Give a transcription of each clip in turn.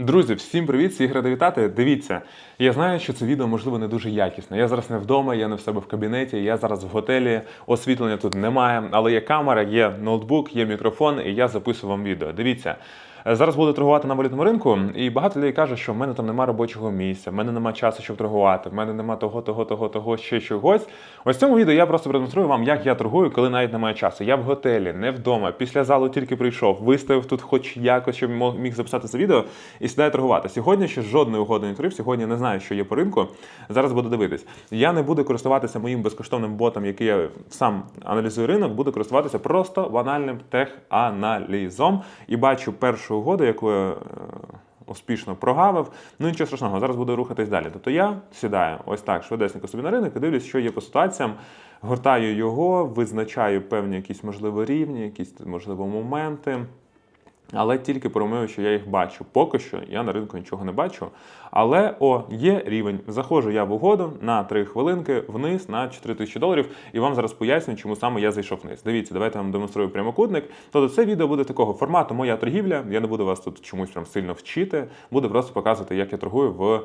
Друзі, всім привіт, всіх рада вітати. Дивіться, я знаю, що це відео можливо не дуже якісне. Я зараз не вдома, я не в себе в кабінеті, я зараз в готелі, освітлення тут немає, але є камера, є ноутбук, є мікрофон, і я записую вам відео. Дивіться. Е, Зараз буду торгувати на валютному ринку, і багато людей каже, що в мене там немає робочого місця, в мене немає часу, щоб торгувати, в мене немає того, того, того, того, ще чогось. Ось в цьому відео я просто продемонструю вам, як я торгую, коли навіть немає часу. Я в готелі, не вдома, після залу тільки прийшов, виставив тут хоч якось, щоб міг записати це відео і сідаю торгувати. Сьогодні ще жодної угоди не відкрив, сьогодні не знаю, що є по ринку. Зараз буду дивитись. Я не буду користуватися моїм безкоштовним ботом, який я сам аналізую ринок, буду користуватися просто банальним теханалізом і бачу першу угоду, яку я. е, Успішно прогавив, ну нічого страшного, зараз буду рухатись далі. Тобто я сідаю ось так швидесенько собі на ринок і дивлюсь, що є по ситуаціям, гортаю його, визначаю певні якісь можливо рівні, якісь можливо моменти. Але тільки промию, що я їх бачу. Поки що я на ринку нічого не бачу. Але о, є рівень. Заходжу я в угоду на 3 хвилинки вниз на 4 тисячі доларів. І вам зараз поясню, чому саме я зайшов вниз. Дивіться, давайте я вам демонструю прямокутник. Тобто це відео буде такого формату моя торгівля. Я не буду вас тут чомусь прям сильно вчити. Буду просто показувати, як я торгую в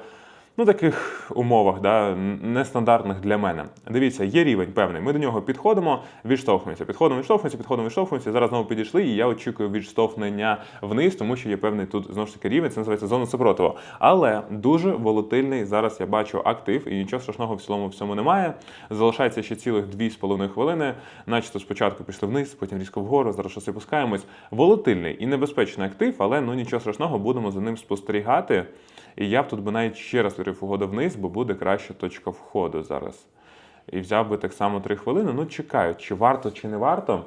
ну, таких умовах, да, нестандартних для мене. Дивіться, є рівень певний. Ми до нього підходимо, відштовхуємося, підходимо, відштовхуємося, підходимо, відштовхуємося. Зараз знову підійшли, і я очікую відштовхнення вниз, тому що є певний тут знову ж таки рівень, це називається зона супротиву. Але дуже волатильний зараз я бачу актив, і нічого страшного в цілому в цьому немає. Залишається ще цілих 2,5 хвилини. Начебто спочатку пішли вниз, потім різко вгору, зараз щось опускаємось. Волатильний і небезпечний актив, але ну нічого страшного, будемо за ним спостерігати. І я б тут би навіть ще раз вирив угоду вниз, бо буде краща точка входу зараз. І взяв би так само 3 хвилини. Ну, чекаю, чи варто, чи не варто.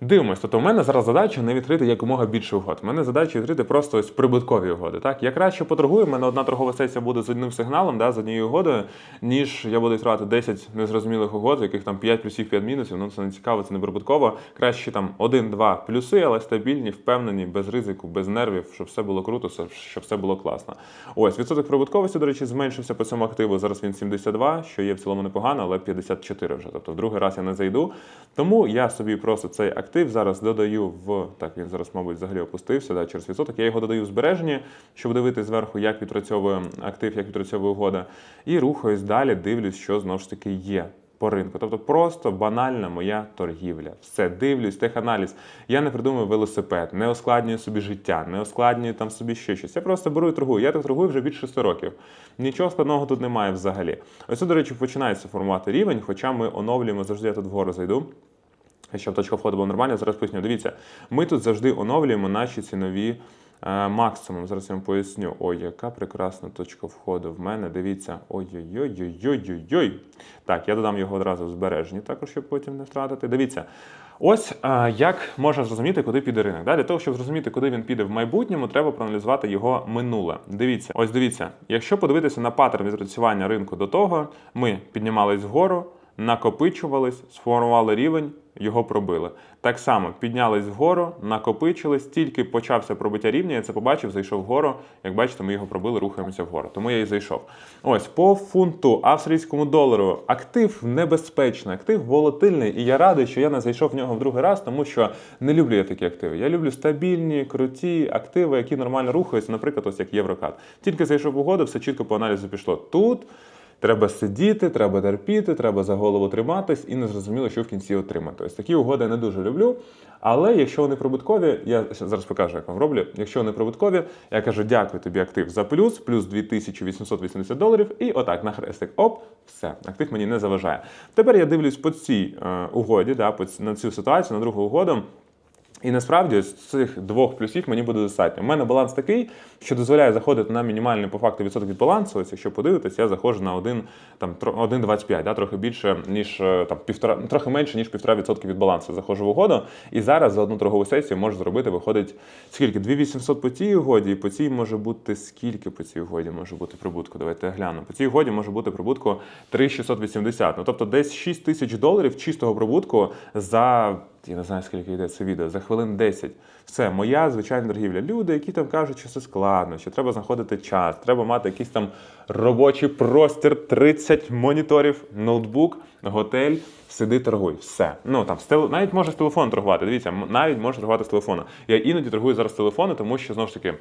Дивимось, тобто в мене зараз задача не відкрити якомога більше угод. У мене задача відкрити просто ось прибуткові угоди. Так? Я краще поторгую, в мене одна торгова сесія буде з одним сигналом, да, з однією угодою, ніж я буду відкривати 10 незрозумілих угод, яких там 5 плюсів, 5 мінусів. Ну це не цікаво, це не прибутково. Краще там 1-2 плюси, але стабільні, впевнені, без ризику, без нервів, щоб все було круто, щоб все було класно. Ось відсоток прибутковості, до речі, зменшився по цьому активу. Зараз він 72, що є в цілому непогано, але 54 вже. Тобто в другий раз я не зайду. Тому я собі просто цей актив зараз додаю в так. Він зараз, мабуть, взагалі опустився да, через відсоток. Я його додаю в збереження, щоб дивитися зверху, як відпрацьовує актив, як відпрацьовує угода. І рухаюсь далі, дивлюсь, що знову ж таки є. По ринку, тобто просто банальна моя торгівля. Все дивлюсь, теханаліз. Я не придумую велосипед, не ускладнюю собі життя, не ускладнюю там собі ще щось. Я просто беру і торгую. Я так торгую вже більше 6 років. Нічого складного тут немає взагалі. Ось тут, до речі, починається формувати рівень, хоча ми оновлюємо завжди я тут вгору зайду. Щоб точка входу була нормальна, зараз поясню. Дивіться, ми тут завжди оновлюємо наші цінові е, максимум. Зараз я вам поясню. Ой, яка прекрасна точка входу в мене. Дивіться. Ой-ой-ой-ой-ой-ой. Так, я додам його одразу в збережені, також, щоб потім не втратити. Дивіться. Ось е, як можна зрозуміти, куди піде ринок. Для того, щоб зрозуміти, куди він піде в майбутньому, треба проаналізувати його минуле. Дивіться, ось дивіться, якщо подивитися на паттерн відпрацювання ринку до того, ми піднімались вгору, накопичувались, сформували рівень, його пробили. Так само піднялись вгору, накопичились, тільки почався пробиття рівня, я це побачив, зайшов вгору. Як бачите, ми його пробили, рухаємося вгору. Тому я і зайшов. Ось по фунту, австрійському долару, актив небезпечний, актив волатильний, і я радий, що я не зайшов в нього в другий раз, тому що не люблю я такі активи. Я люблю стабільні, круті активи, які нормально рухаються, наприклад, ось як Єврокат. Тільки зайшов угоду, все чітко по аналізу пішло. Тут Треба сидіти, треба терпіти, треба за голову триматись і не зрозуміло, що в кінці отримати. Ось такі угоди я не дуже люблю. Але якщо вони прибуткові, я зараз покажу, як вам роблю. Якщо вони прибуткові, я кажу, дякую тобі, актив за плюс, плюс 2880 доларів, і отак на хрестик. Оп, все, актив мені не заважає. Тепер я дивлюсь по цій е, угоді, да, по на цю ситуацію, на другу угоду. І насправді ось цих двох плюсів мені буде достатньо. У мене баланс такий, що дозволяє заходити на мінімальний по факту відсоток від балансу. Ось якщо подивитись, я заходжу на 1, там, тро- 1,25, да, трохи більше, ніж е, там, півтора, трохи менше, ніж 1,5% від балансу. Заходжу в угоду. І зараз за одну торгову сесію можу зробити, виходить скільки? 2800 по цій угоді, і по цій може бути скільки по цій угоді може бути прибутку? Давайте я гляну. По цій угоді може бути прибутку 3680. Ну тобто десь 6 тисяч доларів чистого прибутку за я не знаю, скільки йде це відео, за хвилин 10. Все, моя звичайна торгівля. Люди, які там кажуть, що це складно, що треба знаходити час, треба мати якийсь там робочий простір, 30 моніторів, ноутбук, готель, сиди, торгуй. Все. Ну там з теле- навіть може з телефону торгувати. Дивіться, навіть може торгувати з телефону. Я іноді торгую зараз з телефону, тому що знову ж таки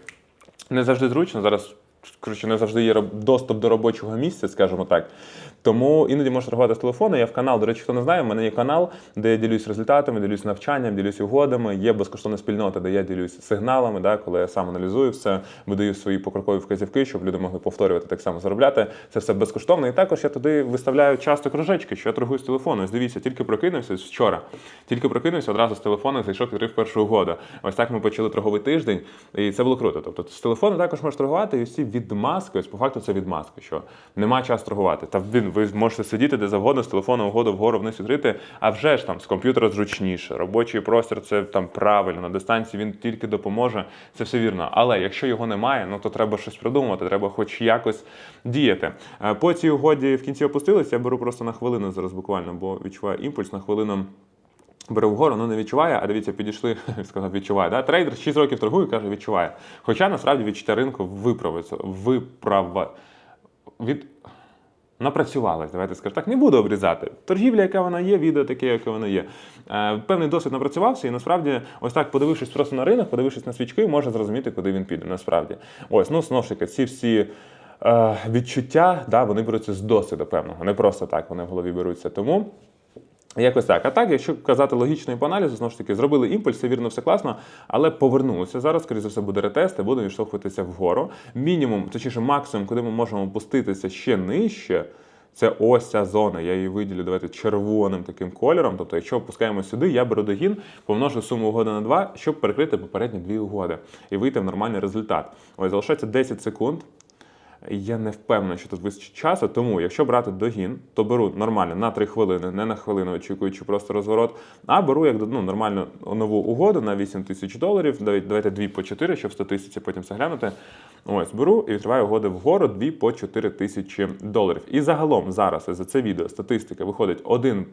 не завжди зручно. Зараз коротше, не завжди є доступ до робочого місця, скажімо так. Тому іноді можна торгувати з телефону. Я в канал, до речі, хто не знає, в мене є канал, де я ділюсь результатами, ділюсь навчанням, ділюсь угодами. Є безкоштовна спільнота, де я ділюсь сигналами, да, коли я сам аналізую все, видаю свої покрокові вказівки, щоб люди могли повторювати так само заробляти. Це все безкоштовно. І також я туди виставляю часто кружечки, що я торгую з телефону. Ось дивіться, тільки прокинувся вчора. Тільки прокинувся, одразу з телефону зайшов відкрив першу угоду. Ось так ми почали торговий тиждень, і це було круто. Тобто з телефону також можеш торгувати, і всі відмазки, ось по факту це відмазки, що нема часу торгувати. Та він ви можете сидіти де завгодно з телефону угоду вгору вниз відкрити, а вже ж там з комп'ютера зручніше. Робочий простір це там правильно, на дистанції він тільки допоможе. Це все вірно. Але якщо його немає, ну то треба щось придумувати, треба хоч якось діяти. Е, По цій угоді в кінці опустилися, я беру просто на хвилину зараз буквально, бо відчуваю імпульс на хвилину. Бере вгору, ну не відчуває, а дивіться, підійшли, сказав, відчуває. Да? Трейдер 6 років торгує, каже, відчуває. Хоча насправді відчуття ринку виправиться, виправа від. Напрацювалась, давайте скажемо так, не буду обрізати. Торгівля, яка вона є, відео таке, яке воно є. Е, певний досвід напрацювався, і насправді, ось так, подивившись просто на ринок, подивившись на свічки, можна зрозуміти, куди він піде. Насправді, ось ну знову ж таки, ці всі е, відчуття, да, вони беруться з досвіду певного, не просто так вони в голові беруться. Тому. Якось так. А так, якщо казати логічно і по аналізу, знову ж таки, зробили імпульс, все вірно, все класно, але повернулися зараз, скоріше за все, буде ретест, і будемо відштовхуватися вгору. Мінімум, точніше, максимум, куди ми можемо опуститися ще нижче. Це ось ця зона. Я її виділю давайте червоним таким кольором. Тобто, якщо опускаємо сюди, я беру догін, помножу суму угоди на 2, щоб перекрити попередні дві угоди і вийти в нормальний результат. Ось залишається 10 секунд. Я не впевнений, що тут вистачить часу, тому якщо брати догін, то беру нормально на 3 хвилини, не на хвилину, очікуючи просто розворот, а беру як ну, нормальну нову угоду на 8 тисяч доларів, давайте, давайте 2 по 4, щоб 100 тисяч потім все глянути. Ось, беру і відкриваю угоди вгору 2 по 4 тисячі доларів. І загалом зараз за це відео статистика виходить 1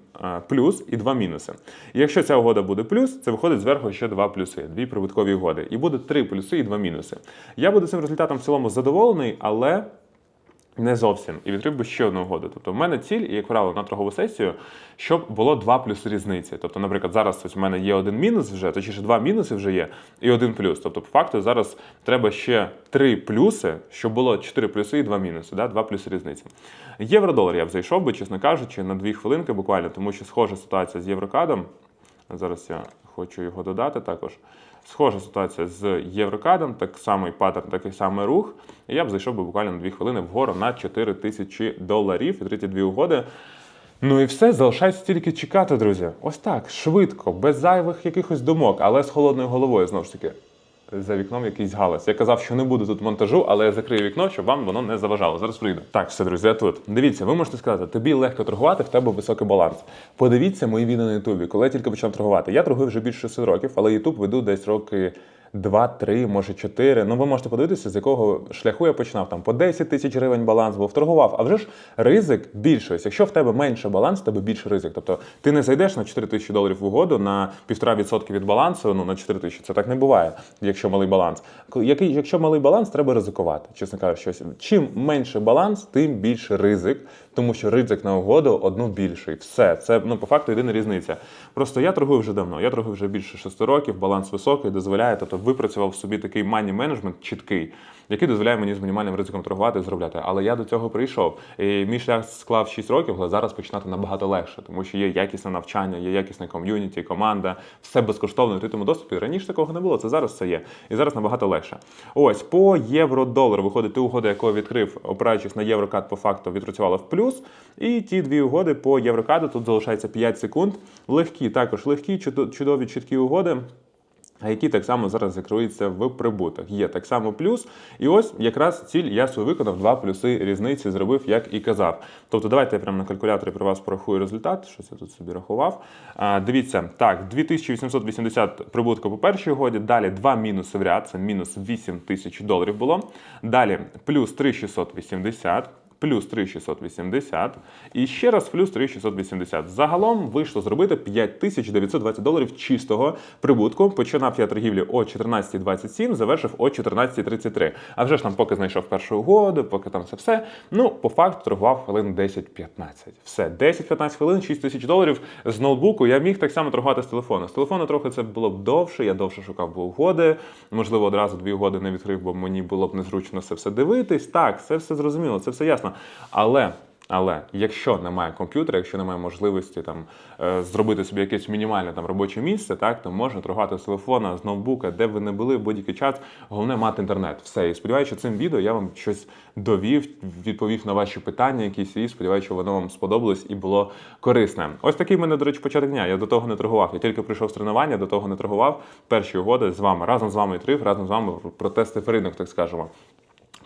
плюс і 2 мінуси. І якщо ця угода буде плюс, це виходить зверху ще 2 плюси, дві прибуткові угоди. І буде 3 плюси і 2 мінуси. Я буду цим результатом в цілому задоволений, але. Не зовсім. І відкрив би ще одну угоду. Тобто, в мене ціль, як правило, на торгову сесію, щоб було два плюси різниці. Тобто, наприклад, зараз ось у мене є один мінус вже, точніше, два мінуси вже є, і один плюс. Тобто, по факту, зараз треба ще три плюси, щоб було чотири плюси і два мінуси, да? два плюси різниці. Євро-долар я б зайшов би, чесно кажучи, на дві хвилинки буквально, тому що схожа ситуація з єврокадом. Зараз я хочу його додати також. Схожа ситуація з Єврокадом, так самий паттерн, такий самий рух. І я б зайшов би буквально на 2 хвилини вгору на 4 тисячі доларів і 32 угоди. Ну і все, залишається тільки чекати, друзі. Ось так, швидко, без зайвих якихось думок, але з холодною головою знову ж таки. За вікном якийсь галас. Я казав, що не буде тут монтажу, але я закрию вікно, щоб вам воно не заважало. Зараз прийду. Так, все, друзі, я тут. Дивіться, ви можете сказати, тобі легко торгувати, в тебе високий баланс. Подивіться мої відео на Ютубі, коли я тільки почав торгувати. Я торгую вже більше 6 років, але Ютуб веду десь роки. 2, 3, може 4. Ну, ви можете подивитися, з якого шляху я починав. Там по 10 тисяч гривень баланс був, торгував. А вже ж ризик більший. Якщо в тебе менше баланс, тебе більше ризик. Тобто ти не зайдеш на 4 тисячі доларів в угоду на 1,5% від балансу, ну на 4 тисячі. Це так не буває, якщо малий баланс. Який, якщо малий баланс, треба ризикувати. Чесно кажучи, чим менше баланс, тим більше ризик, тому що ризик на угоду одну більший. Все, це ну по факту єдина різниця. Просто я торгую вже давно. Я торгую вже більше 6 років, баланс високий, дозволяє, тобто випрацював собі такий мані менеджмент чіткий, який дозволяє мені з мінімальним ризиком торгувати і заробляти. Але я до цього прийшов. І мій шлях склав 6 років, але зараз починати набагато легше, тому що є якісне навчання, є якісне ком'юніті, команда, все безкоштовно в відкритому доступі. Раніше такого не було, це зараз все є. І зараз набагато легше. Ось по євро-долар виходить, ти угода, яку відкрив, опираючись на єврокад, по факту відпрацювала в плюс. І ті дві угоди по єврокаду тут залишається 5 секунд. Легкі, також легкі, чудові, чіткі угоди. А які так само зараз закриються в прибуток. Є так само плюс. І ось якраз ціль я свою виконав два плюси різниці, зробив, як і казав. Тобто, давайте я прямо на калькуляторі при вас порахую результат. Щось я тут собі рахував. А, дивіться, так, 2880 прибутку по першій угоді, далі два мінуси в ряд, це мінус 8 тисяч доларів було. Далі плюс 3680. Плюс 3680 і ще раз плюс 3680. Загалом вийшло зробити 5920 доларів чистого прибутку. Починав я торгівлю о 14.27, завершив о 14.33. А вже ж там поки знайшов першу угоду, поки там це все. Ну, по факту торгував хвилин 10-15. Все, 10-15 хвилин, 6 тисяч доларів з ноутбуку. Я міг так само торгувати з телефону. З телефону трохи це було б довше, я довше шукав би угоди. Можливо, одразу дві угоди не відкрив, бо мені було б незручно це все дивитись. Так, це все зрозуміло, це все ясно. Але. Але якщо немає комп'ютера, якщо немає можливості там е, зробити собі якесь мінімальне там робоче місце, так то можна торгувати з телефона, з ноутбука, де ви не були в будь-який час. Головне мати інтернет. Все. І сподіваюся, цим відео я вам щось довів, відповів на ваші питання, якісь і сподіваюся, воно вам сподобалось і було корисне. Ось такий в мене, до речі, початок дня. Я до того не торгував. Я тільки прийшов з тренування, до того не торгував. Перші угоди з вами разом з вами трив, разом з вами протестив ринок, так скажемо.